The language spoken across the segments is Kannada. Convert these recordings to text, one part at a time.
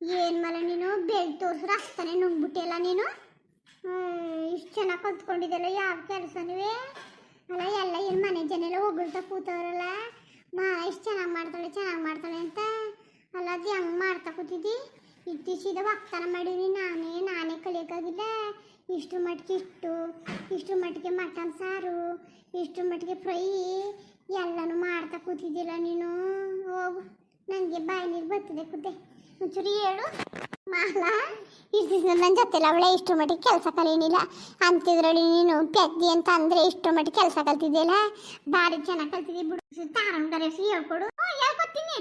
ಏನು ಮಲ ನೀನು? ಬೆಳ್ ತೋರಿಸ್ರೆ ಅಷ್ಟನೇ ನುಂಗ್ಬಿಟ್ಟಿಲ್ಲ ನೀನು ಇಷ್ಟು ಚೆನ್ನಾಗಿ ಕಲ್ತ್ಕೊಂಡಿದ್ದಲ್ಲ ಯಾವ ಕೆಲಸನೂ ಅಲ್ಲ, ಎಲ್ಲ ಏನು ಮನೆ ಜನ ಎಲ್ಲ ಹೊಗಳ್ತಾ ಕೂತವ್ರಲ್ಲ? ಮಾ, ಇಷ್ಟು ಚೆನ್ನಾಗಿ ಮಾಡ್ತಾಳೆ ಚೆನ್ನಾಗಿ ಮಾಡ್ತಾಳೆ ಅಂತ? ಅಲ್ಲ, ಅದು ಹೆಂಗೆ ಮಾಡ್ತಾ ಕೂತಿದ್ದಿ? ಇತ್ತೀಚಿದ ವಾಗ್ದಾನ ಮಾಡೀನಿ ನಾನೇ ನಾನೇ ಕಲಿಯೋಕ್ಕಾಗಿಲ್ಲ ಇಷ್ಟು ಮಟ್ಟಿಗೆ ಇಷ್ಟು ಇಷ್ಟು ಮಟ್ಟಿಗೆ ಮಟನ್ ಸಾರು ಇಷ್ಟು ಮಟ್ಟಿಗೆ ಫ್ರೈ, ಎಲ್ಲನೂ ಮಾಡ್ತಾ ಕೂತಿದ್ದಿಲ್ಲ ನೀನು? ಹೋಗು ನನಗೆ ಬಾಯಿ ನೀರು ಬರ್ತದೆ ಕುದ್ದೆ. ಒಂಚೂರು ಹೇಳು. ಮಾಲ, ಇಷ್ಟು ನನ್ನ ಜೊತೆಲ್ಲ ಅವಳೆ ಇಷ್ಟು ಮಟ್ಟಿಗೆ ಕೆಲಸ ಕಲೀನಿಲ್ಲ. ಅಂತಿದ್ರಲ್ಲಿ ನೀನು ಪೆದ್ದಿ ಅಂತ ಅಂದರೆ ಇಷ್ಟು ಮಟ್ಟಿಗೆ ಕೆಲಸ ಕಲ್ತಿದ್ದಿಲ್ಲ? ಭಾರಿ ಚೆನ್ನಾಗಿ ಕಲ್ತಿದ್ದಿ ಬಿಡು. ಕರೆಸಿ ಹೇಳ್ಕೊಡು ಹೇಳ್ಕೊತೀನಿ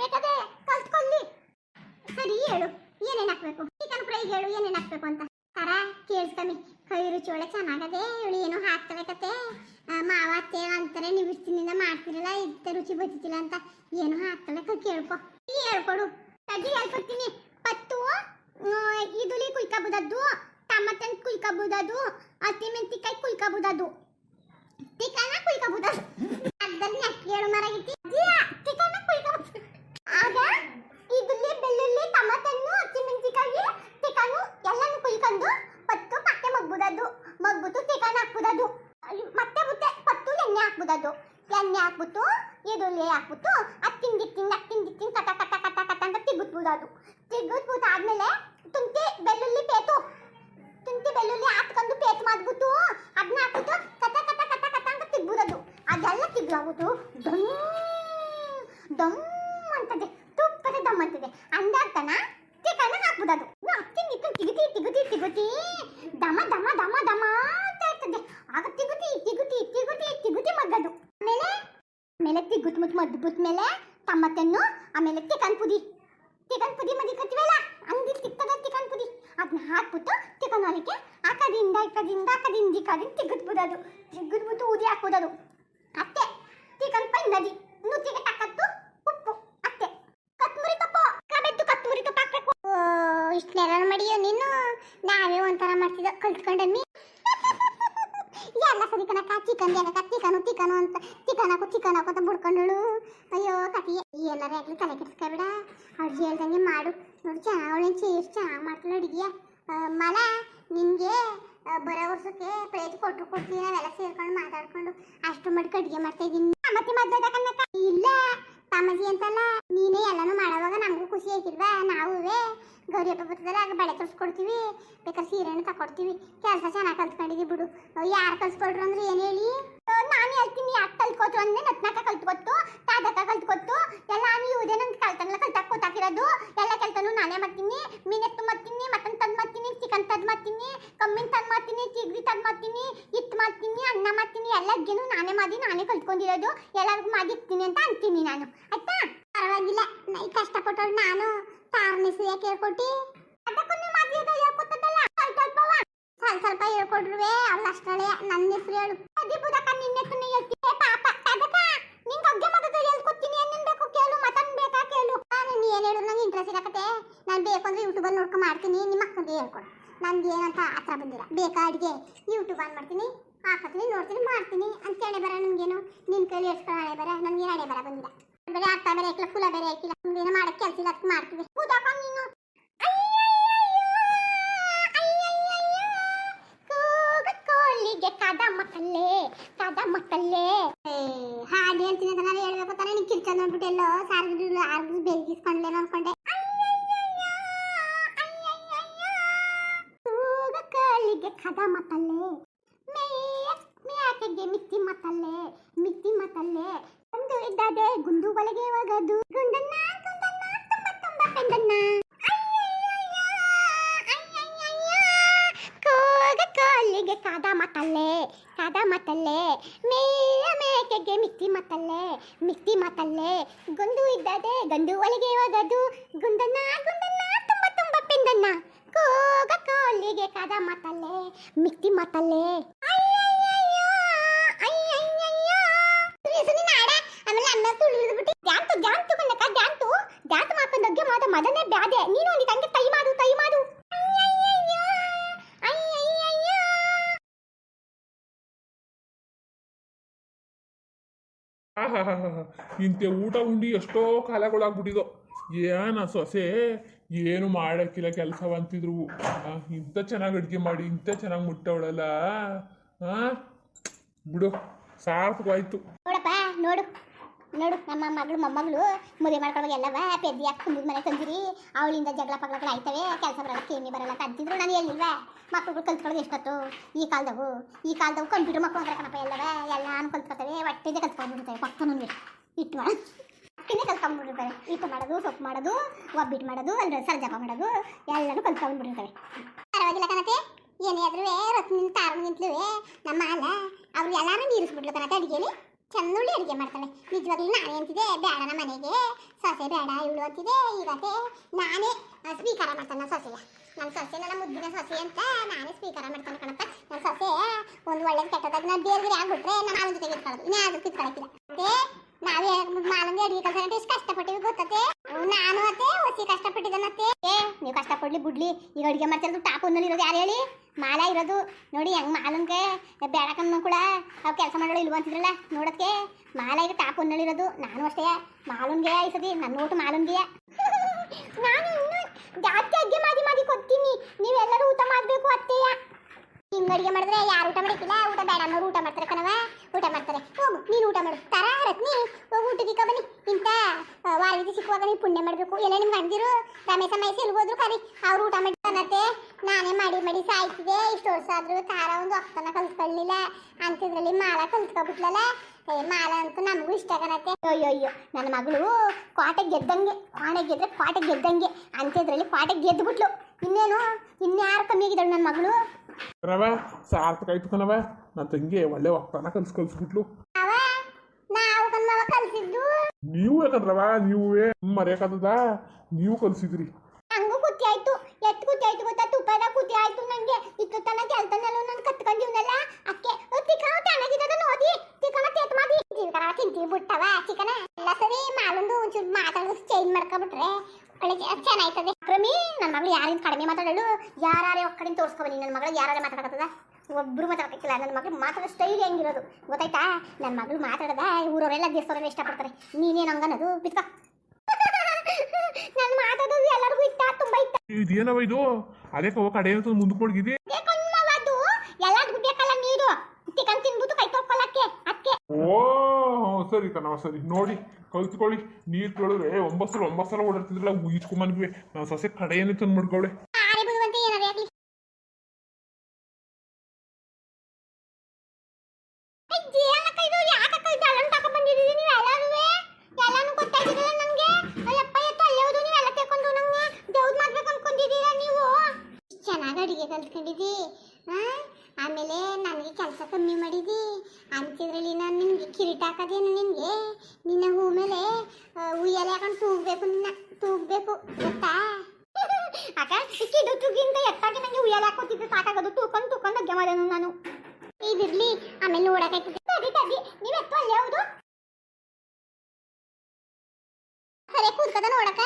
ಬೇಕಾದ್ರೆ ಕಲ್ತ್ಕೊಳ್ಳಿ. ಸರಿ, ಹೇಳು. ಏನೇನು ಹಾಕ್ಬೇಕು? ಚಿಕನ್ ಫ್ರೈ ಹೇಳು, ಏನೇನು ಹಾಕ್ಬೇಕು ಅಂತ. ತರ ಕೇಳಿಸ್ಕಮ್ಮಿ. ಕೈ ರುಚಿ ಒಳ್ಳೆ ಚೆನ್ನಾಗದೆ ಇವಳು ಏನು ಹಾಕ್ತಾರೆ ಕತೆ ಮಾವ, ಅತ್ತೆ ಅಂತಾರೆ, ನೀವು ಇಷ್ಟಿನಿಂದ ಮಾಡ್ತಿರಲ್ಲ ಇತ್ತ ರುಚಿ ಬತ್ತಿಲ್ಲ ಅಂತ. ಏನು ಹಾಕ್ತಾಳೆ ಕೇಳ್ಕೊ. ಹೇಳ್ಕೊಡು. ಅಜ್ಜಿ ಹೇಳ್ಕೊಡ್ತೀನಿ ಪತ್ತು ಈದುಲಿ ಕುಯ್ಕಬುದದ್ದು, ಟಮಟನ್ ಕುಯ್ಕಬುದದ್ದು ಹಸಿಮೆಣಸಿಕಾಯಿ ಕುಯ್ಕಬುದದ್ದು. ಚಿಕನ ಕುಯ್ಕಬುದದ್ದು. ಅದನ್ನ ಕೇಳು ಬೆಳ್ಳುಳ್ಳಿ ಎಲ್ಲನೂ ಪತ್ತು ಮತ್ತೆ ಎಣ್ಣೆ ಹಾಕ್ಬುದದ್ದು. ಎಣ್ಣೆ ಹಾಕ್ಬಿಟ್ಟು, ಈರುಳ್ಳಿ ಹಾಕ್ಬಿಟ್ಟು ಅತ್ತಿಂಗ್ ಇತ್ತಿಂಗ್ ಅತ್ತಿಂಗ್ ಇತ್ತಿಂಗ್ ಕಟ ಕಟ ಕಟ ಅದು ತಿಗುತ್ಬಿಟ್ಟು ಆದ್ಮೇಲೆ ತುಂಟಿ ಬೆಳ್ಳುಳ್ಳಿ ಪೇತು. ತುಂಟಿ ಬೆಳ್ಳುಳ್ಳಿ ಹಾಕೊಂಡು ಪೇತು ಮಾಡ್ಬಿಟ್ಟು ಅದನ್ನ ಹಾಕ್ಬಿಟ್ಟು ಕಟ ಕಟ ಕಟ ಕಟ ಅಂತ ತಿಗ್ಬುದದು ಅದೆಲ್ಲ ತಿಗ್ಲಾಗ್ಬಿಟ್ಟು ದಮ್ ದಮ್ ಅಂತದೆ. ತುಪ್ಪದ ದಮ್ ಅಂತದೆ. ಅಂದಾಗ್ತಾನ ಚಿಕನ್ ಹಾಕ್ಬಿಡೋದು. ಅಕ್ಕಿ ಇತ್ತಿಂಗ್ ತಿಗುತಿ ತಿಗುತಿ ತಿಗುತಿ, ದಮ ದಮ ದಮ ದಮ ಅಂತ ಇರ್ತದೆ. ಆಗ ತಿಗುತಿ ತಿಗುತಿ ತಿಗುತಿ ತಿಗುತಿ ಮಗ್ಗದು. ಆಮೇಲೆ ಆಮೇಲೆ ತಿಗುತ್ ಮುತ್ ಮದ್ದು ಮೇಲೆ ಆಮೇಲೆ ಚಿಕನ್ ಪುಡಿ ಚಿಕನ್ ಪುಡಿ ಮದಿಕತ್ತೀವಲ್ಲ ಅಂಗಡಿ ಸಿಗ್ತದ ಚಿಕನ್ ಪುಡಿ ಅದನ್ನ ಹಾಕ್ಬಿಟ್ಟು ಚಿಕನ್ ಹೊಲಿಕೆ ಆ ಕಡೆಯಿಂದ ಈ ಕಡೆಯಿಂದ ಆ ಕಡೆಯಿಂದ ಈ ಕಡೆಯಿಂದ ಅತ್ತೆ ಚಿಕನ್ ಪೈ ನದಿ. ನುಚ್ಚಿಗೆ ತಕ್ಕತ್ತು ಉಪ್ಪು. ಅತ್ತೆ, ಕತ್ಮುರಿ ತಪ್ಪು. ಕಬೆತ್ತು ಕತ್ಮುರಿ ತಪ್ಪು ಹಾಕ್ಬೇಕು. ಇಷ್ಟನ್ನೆಲ್ಲ ಮಾಡಿಯೋ ನೀನು? ನಾವೇ ಒಂಥರ ಮಾಡ್ತಿದ್ದ ಕಲ್ತ್ಕೊಂಡಮ್ಮಿ ಎಲ್ಲ ಸರಿ ಕಣಕ್ಕ. ಚಿಕನ್ ಯಾಕ ಚಿಕನು ಚಿಕನು ಅಂತ. ಚಿಕನ್ ಹಾಕು ಚಿಕನ್ ಹಾಕು ಅಂತ ಬಿಡ್ಕೊಂಡಳು ಅಯ್ಯೋ ಕತಿ ಎಲ್ಲರ ಆಗ್ಲಿ ತಲೆ ಅವ್ರು ಹೇಳ್ದಂಗೆ ಮಾಡು. ನೋಡಿ ಚೆನ್ನಾಗಿ ಎಷ್ಟು ಚೆನ್ನಾಗಿ ಮಾಡ್ತಾಳೆ ಅಡುಗೆ. ಮಲ, ನಿನಗೆ ಬರೋ ವರ್ಷಕ್ಕೆ ಪ್ಲೇಟ್ ಕೊಟ್ಟರು ಕೊಡ್ತೀವಿ ನಾವೆಲ್ಲ ಸೇರ್ಕೊಂಡು ಮಾತಾಡ್ಕೊಂಡು ಅಷ್ಟು ಮಟ್ಟ ಅಡುಗೆ ಮಾಡ್ತಾ ಇದ್ದೀನಿ ಮತ್ತೆ ಮದ್ವೆ ಇಲ್ಲ ತಮ್ಮಜಿ ಅಂತಲ್ಲ. ನೀನೇ ಎಲ್ಲಾನು ಮಾಡೋವಾಗ ನಮಗೂ ಖುಷಿ ಆಯ್ತಿಲ್ವಾ? ನಾವುವೇ. ಗೌರಿ ಹಬ್ಬ ಬರ್ತದಲ್ಲ, ಆಗ ಬಳೆ ತರಿಸ್ಕೊಡ್ತೀವಿ. ಬೇಕಾದ್ರೆ ಸೀರೆಯನ್ನು ತಗೊಡ್ತೀವಿ ಕೆಲಸ ಚೆನ್ನಾಗಿ ಕಲ್ತ್ಕೊಂಡಿದ್ದೀವಿ ಬಿಡು. ಯಾರು ಕಲ್ಸ್ಕೊಟ್ರು ಅಂದ್ರೆ ಏನು ಹೇಳಿ? ನಾನು ಹೇಳ್ತೀನಿ, ಯಾಕೆ ಕಲ್ತ್ಕೊತು ಅಂದ್ರೆ ನತ್ನಾಕ ಕಲ್ತ್ಕೊತ್ತು ತಾದಕ ಕಲ್ತ್ಕೊತ್ತು ಎಲ್ಲ ನೀವು ಇದೇ ನಂಗೆ ಕಲ್ತಾಕೋತಾಕಿರೋದು ಎಲ್ಲ ಕೆಲಸನೂ ನಾನೇ ಮಾಡ್ತೀನಿ ಮೀನೆತ್ತು ಮಾಡ್ತೀನಿ ಮಟನ್ ತಂದು ಮಾಡ್ತೀನಿ ಚಿಕನ್ ತಂದು ಮಾಡ್ತೀನಿ ಕಮ್ಮಿನ ತಂದು ಮಾಡ್ತೀನಿ ಚಿಗ್ರಿ ತಂದು ಮಾಡ್ತೀನಿ ಹಿಟ್ಟು ಮಾಡ್ತೀನಿ ಅನ್ನ ಮಾಡ್ತೀನಿ ಎಲ್ಲರಿಗೇನು ನಾನೇ ಮಾಡಿ ನಾನೇ ಕಲ್ತ್ಕೊಂಡಿರೋದು ಎಲ್ಲರಿಗೂ ಮಾಡಿರ್ತೀನಿ ಅಂತ ಅಂತೀನಿ ನಾನು ಆಯ್ತಾ ಪರವಾಗಿಲ್ಲ ನೈ ಕಷ್ಟಪಟ್ಟವ್ರು ನಾನು ತಾರಣಿಸಿ ಯಾಕೆ ಹೇಳ್ಕೊಟ್ಟಿ ಅದಕ್ಕೂ ನೀವು ಮದುವೆ ಹೇಳ್ಕೊಟ್ಟದಲ್ಲ ಸ್ವಲ್ಪ ಸ್ವಲ್ಪವ ಸ್ವಲ್ಪ ಹೇಳ್ಕೊಡ್ರುವೆ? ಅವಳು ಅಷ್ಟರಲ್ಲೇ ನನ್ನ ಹೆಸರು ಹೇಳು. ಅದಿ ನಿನ್ನ ಪಾಪ. ಬೇಕು ಕೇಳು, ಮಟನ್ ಬೇಕಾ ಕೇಳು. ನಾನು ಏನು ಇಂಟ್ರೆಸ್ಟ್ ಇರಕತ್ತೆ ನಾನು ಬೇಕು ಅಂದ್ರೆ ಯೂಟ್ಯೂಬಲ್ಲಿ ನೋಡ್ಕೊಂಡು ಮಾಡ್ತೀನಿ, ನಿಮ್ಮ ಹೇಳ್ಕೊಡು. ನಂಗೆ ಏನಂತ ಹತ್ರ ಬಂದಿಲ್ಲ. ಬೇಕಾ ಅಡುಗೆ? ಯೂಟ್ಯೂಬ್ ಆನ್ ಮಾಡ್ತೀನಿ ನೋಡ್ತೀನಿ, ಮಾಡ್ತೀನಿ. ಅಂತ ಹೇಳಿ ಬರ ನನಗೇನು ನಿನ್ ಕೈಲಿ ಎಷ್ಟು ಹಣೆ ಬರ? ನನಗೆ ಹಣೆ ಬರ ಬಂದಿಲ್ಲ. ಬೇರೆ ಅರ್ಥ ಬೇರೆ ಹಾಕಿಲ್ಲ ಫುಲ ಬೇರೆ ಹಾಕಿಲ್ಲ ಏನೋ ಮಾಡಕ್ಕೆ ಕೆಲಸ ಇಲ್ಲ ಅದಕ್ಕೆ ಮಾಡ್ತೀವಿ. ಕದ ಮಕ್ಕಲ್ಲೇ ಕದ ಮಕ್ಕಲ್ಲೇ ಹಾಗೆ ಹೇಳ್ತೀನಿ ಅಂತ ನಾನು ಹೇಳ್ಬೇಕು ತಾನೇ ನೀನು ಕಿರ್ಚಂದ್ ನೋಡ್ಬಿಟ್ಟು ಎಲ್ಲೋ ಸಾರ್ಗಿಲ್ಲ ಆರ್ಗಿ ಬೆಳಗಿಸ್ಕೊಂಡ್ಲೇನೋ ಅನ್ಕೊಂಡೆ ಕೂಗ ಕೋಳಿಗೆ ಕದ ಮಕ್ಕಲ್ಲೇ ಮೇಕೆಗೆ ಮಿತ್ತಿ ಮತ್ತಲ್ಲೇ ಮಿತ್ತಿ ಮತ್ತಲ್ಲೇ ಒಂದು ಇದ್ದದೆ ಗುಂಡು ಒಳಗೆ ಹೋಗದು ಗುಂಡನ್ನ ಗುಂಡನ್ನ ತುಂಬ ತುಂಬ ಪೆಂಡನ್ನ ಕೂಗ ಕೋಲಿಗೆ ಕಾದ ಮತ್ತಲ್ಲೇ ಕಾದ ಮತ್ತಲ್ಲೇ ಮೇಯ ಮೇಕೆಗೆ ಮಿತ್ತಿ ಮತ್ತಲ್ಲೇ ಮಿತ್ತಿ ಮತ್ತಲ್ಲೇ ಗುಂಡು ಇದ್ದದೆ ಗಂಡು ಒಳಗೆ ಹೋಗದು ಗುಂದನ್ನ ಗುಂದನ್ನ ತುಂಬ ತುಂಬ ಪಿಂದನ್ನ ಕೋಗ ಕೋಲಿಗೆ ಕಾದ ಮತ್ತಲ್ಲೇ ಮಿತ್ತಿ ಮತ್ತಲ್ಲೇ ಇಂತೆ ಊಟ ಉಂಡಿ ಎಷ್ಟೋ ಕಾಲಗಳಾಗ್ಬಿಟ್ಟಿದೋ. ಏನ ಸೊಸೆ, ಏನು ಮಾಡಕ್ಕಿಲ್ಲ ಕೆಲಸವಂತಿದ್ರು. ಇಂಥ ಚೆನ್ನಾಗಿ ಅಡುಗೆ ಮಾಡಿ ಇಂಥ ಚೆನ್ನಾಗಿ ಮುಟ್ಟವಳಲ್ಲ. ಆ? ಬಿಡು, ಸಾರ್ಥಕವಾಯ್ತು. ನೋಡು. ನೋಡು, ನಮ್ಮ ಮಗಳು ಮೊಮ್ಮಗಳು ಮದುವೆ ಮಾಡ್ಕೊಳ್ಳೋವಾಗ ಎಲ್ಲವ? ಪೆದ್ದಿ ಹಾಕಿ ಕುಂದಿದ ಮನೆ ತಂದಿರಿ. ಅವಳಿಂದ ಜಗಳ ಪಗಳಗಳು ಆಯ್ತವೆ, ಕೆಲಸ ಬರಲ್ಲ ಕೇಮಿ ಬರಲ್ಲ ಅಂತ ಅಂತಿದ್ರು. ನಾನು ಹೇಳಿಲ್ವ ಮಕ್ಕಳು ಕಲ್ತ್ಕೊಳ್ಳೋದು ಎಷ್ಟೊತ್ತು? ಈ ಕಾಲದವು ಈ ಕಾಲದವು ಕಂಪ್ಯೂಟರ್ ಮಕ್ಕಳು ಅಂದ್ರೆ ಕಣಪ್ಪ ಎಲ್ಲವ? ಎಲ್ಲಾನು ಕಲ್ತ್ಕೊತವೆ ಹೊಟ್ಟೆದೆ ಕಲ್ತ್ಕೊಂಡ್ಬಿಡ್ತವೆ, ಪಕ್ಕ ನನಗೆ ಇಟ್ಟು ಅಕ್ಕಿನೇ ಕಲ್ತ್ಕೊಂಡ್ಬಿಟ್ಟಿರ್ತಾರೆ ಹಿಟ್ಟು ಮಾಡೋದು, ಸೊಪ್ಪು ಮಾಡೋದು, ಒಬ್ಬಿಟ್ಟು ಮಾಡೋದು ಅಲ್ಲಿ ಸರ್ಜಾಪ ಮಾಡೋದು, ಎಲ್ಲನೂ ಕಲ್ತ್ಕೊಂಡ್ಬಿಟ್ಟಿರ್ತವೆ ಪರವಾಗಿಲ್ಲ ಕಣತೆ. ಏನೇ ಆದ್ರೂ ರತ್ನಿನ ತಾರನಿಂತಲೂ ನಮ್ಮ ಅಲ್ಲ ಅವ್ರು ಎಲ್ಲರೂ ಮೀರಿಸ್ಬಿಡ್ಲು ಕಣತೆ ಚೆನ್ನುಳ್ಳಿ ಅಡುಗೆ ಮಾಡ್ತಾಳೆ. ನಿಜವಾಗ್ಲೂ ನಾನೇ ಅಂತಿದೆ ಬೇಡ ನಮ್ಮ ಮನೆಗೆ. ಸೊಸೆ ಬೇಡ ಇವಳು ಅಂತಿದೆ ಇವತ್ತೆ ನಾನೇ ಸ್ವೀಕಾರ ಮಾಡ್ತಾನೆ ನನ್ನ ಸೊಸೆಯ. ನನ್ನ ಸೊಸೆ ನನ್ನ ಮುದ್ದಿನ ಸೊಸೆ ಅಂತ ನಾನೇ ಸ್ವೀಕಾರ ಮಾಡ್ತಾನೆ ಕಣಪ್ಪ. ನನ್ನ ಸೊಸೆ ಒಂದು ಒಳ್ಳೆ ಕೆಟ್ಟದಾಗ ನಾನು ಬೇರೆ ಬೇರೆ ಆಗ್ಬಿಟ್ರೆ ನಾನು ಜೊತೆಗೆ ಇಟ್ಕೊಳ್ಳೋದು. ಇನ್ನು ಯಾವ್ದು ಕಿತ್ಕೊಳಕಿಲ್ಲ ಅದೇ ನಾವೇ ಮಾಲಂಗೆ ಅಡಿಗೆ ಕೆಲಸ ಅಂತ ಎಷ್ಟು ಕಷ್ಟಪಟ್ಟಿವಿ ಗೊತ್ತತೆ ನಾನು ಅತ್ತೆ ಒಸಿ ಕಷ್ಟಪಟ್ಟಿದ್ದಾನತ್ತೆ ಏ, ನೀವು ಕಷ್ಟಪಡ್ಲಿ ಬಿಡ್ಲಿ. ಈಗ ಅಡಿಗೆ ಮಾಡ್ತಿರೋದು ಟಾಪ್ ಒಂದಲ್ಲಿ ಇರೋದು ಯಾರು ಹೇಳಿ? ಮಾಲ ಇರೋದು. ನೋಡಿ, ಹೆಂಗ್ ಮಾಲನ್ಗೆ ಬೇಡಕಮ್ಮ ಕೂಡ. ಅವ್ ಕೆಲಸ ಮಾಡೋಳು ಇಲ್ವ ಅಂತಿದ್ರಲ್ಲ ನೋಡಕ್ಕೆ ಮಾಲ ಈಗ ಟಾಪ್ ಒಂದಲ್ಲಿ ಇರೋದು. ನಾನು ಅಷ್ಟೇ. ಮಾಲನ್ಗೆ ಐಸದಿ ನನ್ನ ಊಟ ಮಾಲನ್ಗೆ ನಾನು ಜಾಸ್ತಿ ಅಡ್ಗೆ ಮಾಡಿ ಮಾಡಿ ಕೊಡ್ತೀನಿ. ನೀವೆಲ್ಲ ಹಿಂಗ್ ಅಡಿಗೆ ಮಾಡಿದ್ರೆ ಯಾರು ಊಟ ಮಾಡಕ್ಕಿಲ್ಲ ಊಟ ಬೇಡ ಅನ್ನೋರು ಊಟ ಮಾಡ್ತಾರೆ ಕಣವ ಊಟ ಮಾಡ್ತಾರೆ. ಹೋಗು, ನೀನು ಊಟ ಮಾಡು. ತರ ರತ್ನಿ ಹೋಗು, ಊಟಕ್ಕೆ ಬನ್ನಿ. ಇಂಥ ವಾರವಿಧಿ ಸಿಕ್ಕುವಾಗ ನೀವು ಪುಣ್ಯ ಮಾಡಬೇಕು. ಎಲ್ಲ ನಿಮ್ಗೆ ಅಂದಿರು. ರಮೇಶ ಮೈಸಿ ಎಲ್ಲಿ ಹೋದ್ರು? ಕರಿ ಅವ್ರು ಊಟ ಮಾಡಿ ನಾನೇ ಮಾಡಿ ಮಾಡಿ ಸಾಯ್ತಿದೆ ಇಷ್ಟು ವರ್ಷ ಆದ್ರೂ ತಾರ ಒಂದು ಅಕ್ಕನ ಕಲ್ತ್ಕೊಳ್ಳಿಲ್ಲ. ಅಂತಿದ್ರಲ್ಲಿ ಮಾಲ ಕಲ್ತ್ಕೊಬಿಟ್ಲಲ್ಲ. ಏ, ಮಾಲ ಅಂತ ನಮಗೂ ಇಷ್ಟ ಕಣತ್ತೆ. ಅಯ್ಯೋ ಅಯ್ಯೋ ನನ್ನ ಮಗಳು ಕ್ವಾಟೆ ಗೆದ್ದಂಗೆ, ಕ್ವಾಣೆ ಗೆದ್ರೆ ಕ್ವಾಟೆ ಗೆದ್ದಂಗೆ. ಅಂತಿದ್ರಲ್ಲಿ ಕ್ವಾಟೆ ಗೆದ್ದುಬಿಟ್ಲು ಇನ್ನೇನು? ಇನ್ಯಾರು ಕಮ್ಮಿ ಆಗಿದ್ದಾಳು ನನ್ನ ಮಗಳು? ಕಣವ ಸಾರ್ಥಕ ಆಯ್ತು ಕಣವ ನನ್ನ ತಂಗಿ ಒಳ್ಳೆ ಒಪ್ಪನ ಕಲ್ಸ್ ಕಲ್ಸ್ಬಿಟ್ಲು ಅವ ನಾವು ಯಾಕಂದ್ರವ ನೀವೇ ಮರೆಯಕ್ಕಾಗದ ನೀವು ಕಲ್ಸಿದ್ರಿ. ಹಂಗೂ ಕುತ್ತಿ ಆಯ್ತು. ಎತ್ತು ಕುತ್ತಿ ಆಯ್ತು ಗೊತ್ತಾ? ತುಪ್ಪದ ಕುತ್ತಿ ಆಯ್ತು ನಂಗೆ. ಇತ್ತು ತನ ಕೆಲ್ತನೆಲ್ಲ ನಾನು ಕತ್ಕೊಂಡಿವ್ನಲ್ಲ ಅಕ್ಕೆ ತಿಕ್ಕನ ಚೆನ್ನಾಗಿದ್ದದ ನೋಡಿ ತಿಕ್ಕನ ತೇತ್ ಮಾಡಿ. ತಿಂತೀವಿ ಬಿಟ್ಟವ ಚಿಕನ. ಎಲ್ಲ ಸರಿ ಮಾಲೊಂದು ಒಂಚೂರು ಮಾತಾಡೋದು ಚೇಂಜ್ ಮಾಡ್ಕೊಬಿಟ್ರೆ ಒಳ್ಳೆ ಚೆನ್ನಾಯ್ತದೆ ಪ್ರಮಿ ನನ್ನ ಮಗಳು ಯಾರಿಂದ ಕಡಿಮೆ ಮಾತಾಡಲು ಯಾರೇ ಒಕ್ಕಡಿನ ತೋರ್ಸ್ಕೊಬನಿ ನನ್ನ ಮಗಳು ಯಾರು ಮಾತಾಡಕತ್ತದ? ಒಬ್ರು ಮಾತಾಡಕ್ಕಿಲ್ಲ ನನ್ನ ಮಗಳು ಮಾತಾಡೋ ಸ್ಟೈಲ್ ಹೆಂಗಿರೋದು? ಗೊತ್ತಾಯ್ತಾ? ನನ್ನ ಮಗಳು ಮಾತಾಡದ ಊರವರೆಲ್ಲ ದೇಶದವರೆಲ್ಲ ಇಷ್ಟಪಡ್ತಾರೆ. ನೀನೇನು ಹಂಗನ್ನೋದು ಬಿತ್ಕ. ನಾನು ಮಾತಾಡೋದು ಎಲ್ಲರಿಗೂ ಇಷ್ಟ ತುಂಬಾ ಇಷ್ಟ. ಇದೇನವ ಇದು? ಅದೇ ಕವ ಕಡೆ ಮುಂದಕ್ಕೆ ಮಡಗಿದೆ ಬೇಕನ್ನೋದು ಎಲ್ಲರಿಗೂ ಬೇಕಲ್ಲ ನೀರು. ಚಿಕನ್ ತಿನ್ಬಿಟ್ಟು ಕೈ ತೊಳ್ಕೊಳಕ್ಕೆ ಅಕ್ಕೆ. ಓ ಸರಿ ಕಣವ ಸರಿ. ನೋಡಿ ಕಲ್ತ್ಕೊಳ್ಳಿ. ನೀರು ತೊಳೆದ್ರೆ ಒಂಬತ್ತು ಸಲ ಒಂಬತ್ತು ಸಲ ಓಡಾಡ್ತಿದ್ರಲ್ಲ ಈಚ್ಕೊಂಬನ್ವಿ ನಾನು ಸೊಸೆ ಕಡೆಯನ್ನೇ ತಂದು ಮಡ್ಕೊಳ್ಳೆ ಆರೆ ಬಿಡುವಂತೆ ಏನಾರೇ ಆಗ್ಲಿ ಅಜ್ಜಿ, ಏನಕ್ಕ ಇದು? ಯಾಕಕ್ಕ ಇದು ಅಲ್ಲೊಂದ್ ತಕೊಂಡ್ ಬಂದಿದ್ದೀರಿ ನೀವು ಎಲ್ಲಾರುವೆ? ಎಲ್ಲಾನು ಗೊತ್ತಾಗಿದೆಯಲ್ಲ ನನ್ಗೆ? ಅಯ್ಯಪ್ಪ, ಎತ್ತು ಅಲ್ಲೇ ಹೋದ್ರು ನೀವೆಲ್ಲ ತೆಕ್ಕೊಂಡು ನಂಗೆ ದೇವ್ದ್ ಮಾಡ್ಬೇಕು ಅನ್ಕೊಂಡಿದ್ದೀರಾ ನೀವು? ಇಷ್ಟ್ ಚೆನ್ನಾಗ್ ಅಡಿಗೆ ಕಲ್ತ್ಕೊಂಡಿದ್ದಿ? ಆಮೇಲೆ ನನಗೆ ಕೆಲಸ ಕಮ್ಮಿ ಮಾಡಿದಿ. ಅಂತಿದ್ರಲ್ಲಿ ನಾನು ನಿಮಗೆ ಕಿರೀಟ ಹಾಕೋದೇನು ನಿನಗೆ? ನಿನ್ನ ಹೂ ಮೇಲೆ ಆ, ಹಾಕೊಂಡು ತೂಗಬೇಕು ನಿನ್ನ ತೂಗಬೇಕು ಗೊತ್ತಾ? ಅಕ್ಕ ಕಿಡು ತುಗಿಂದ ಎತ್ತಾಗಿ ನಂಗೆ ಉಯ್ಯಾಲೆ ಹಾಕೋತಿದ್ದು ಸಾಕಾಗೋದು. ತೂಕೊಂಡು ತೂಕೊಂಡು ಅಗ್ಗೆ ಮಾಡೋನು ನಾನು. ಇದಿರಲಿ. ಆಮೇಲೆ ನೋಡಕ್ಕೆ ತಡಿ ತಡಿ. ನೀವು ಎತ್ತು ಅಲ್ಲಿ ಹೌದು ಸರಿ ಕೂತ್ಕದ ನೋಡಕ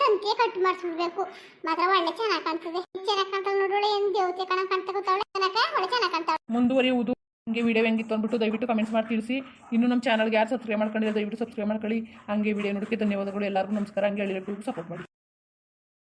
ತಂತಿ ಕಟ್ ಮಾಡಿಸ್ಬಿಡ್ಬೇಕು. ಮಾತ್ರ ಒಳ್ಳೆ ಚೆನ್ನಾಗಿ ಕಾಣ್ತದೆ. ಚೆನ್ನಾಗಿ ಕಾಣ್ತಾಳೆ ನೋಡೋಳೆ ಏನ್ ದೇವತೆ ಕಣ ಕಾಣ್ತಾ ಕೂತಾವಳೆ ಕನಕ ಒಳ್ಳೆ ಚೆನ್ನಾಗಿ ಕಾಣ್ತಾಳೆ. ಮುಂದುವರಿಯುವುದು. ಹಂಗೆ ವಿಡಿಯೋ ಹೆಂಗಿತ್ತು ಅಂದ್ಬಿಟ್ಟು ದಯವಿಟ್ಟು ಕಮೆಂಟ್ಸ್ ಮಾಡಿ ತಿಳಿಸಿ. ಇನ್ನು ನಮ್ಮ ಚಾನಲ್ಗೆ ಯಾರು ಸಬ್ಸ್ಕ್ರೈಬ್ ಮಾಡ್ಕೊಂಡಿದ್ದಾರೆ ದಯವಿಟ್ಟು ಸಬ್ಸ್ಕ್ರೈಬ್ ಮಾಡ್ಕೊಳ್ಳಿ. ಹಂಗೆ ವಿಡಿಯೋ ನೋಡೋಕ್ಕೆ ಧನ್ಯವಾದಗಳು. ಎಲ್ಲರಿಗೂ ನಮಸ್ಕಾರ. ಹಂಗೆ ಹೇಳಿಬಿಟ್ಟು ಸಪೋರ್ಟ್ ಮಾಡಿ.